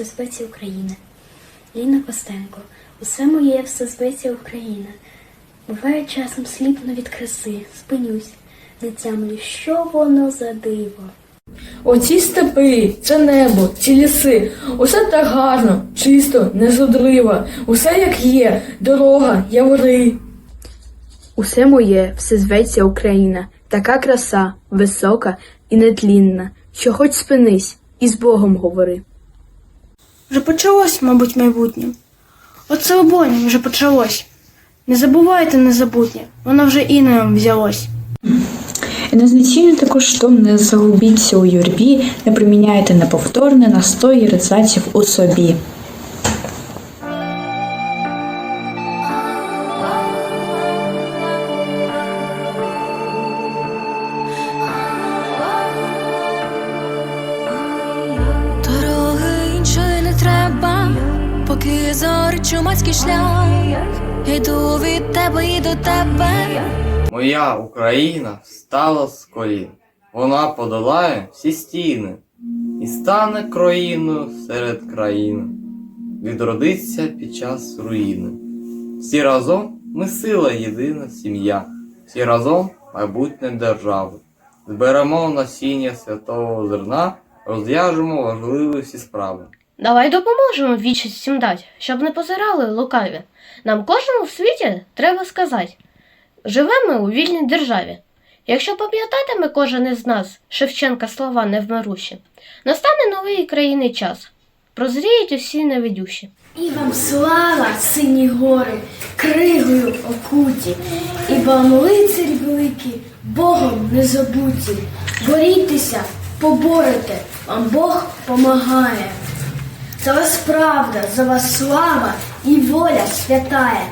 зветься Україна. Ліна Костенко, усе моє, все зветься Україна. Буває часом сліпно від краси, спинюсь, не тямлю, що воно за диво. Оці степи, це небо, ці ліси, усе так гарно, чисто, незадливо, усе як є, дорога, явори. Усе моє, все зветься Україна, така краса, висока і нетлінна, що хоч спинись і з Богом говори. Вже почалось, мабуть, майбутнє. От обоє вже почалось. Не забувайте незабутнє, воно вже інеєм взялось. І незначільно також штом не загубіться у юрбі, не приміняйте неповторне настої рецептів у собі. Поки зорить чумацький шлях. Йду від тебе і до тебе. Моя Україна встала з колін. Вона подолає всі стіни і стане країною серед країн. Відродиться під час руїни. Всі разом ми сила єдина сім'я, всі разом майбутнє держави. Зберемо насіння святого зерна, розв'яжемо важливі всі справи. Давай допоможемо вічість всім дать, щоб не позирали лукаві. Нам кожному в світі треба сказати. Живемо у вільній державі. Якщо пам'ятатиме кожен із нас Шевченка слова невмирущі, настане новий країний час. Прозріють усі невидющі. І вам слава, сині гори, кригою окуті, і вам лицарі великі, Богом не забуті. Борітеся, поборете, вам Бог помагає. За вас правда, за вас слава і воля святая.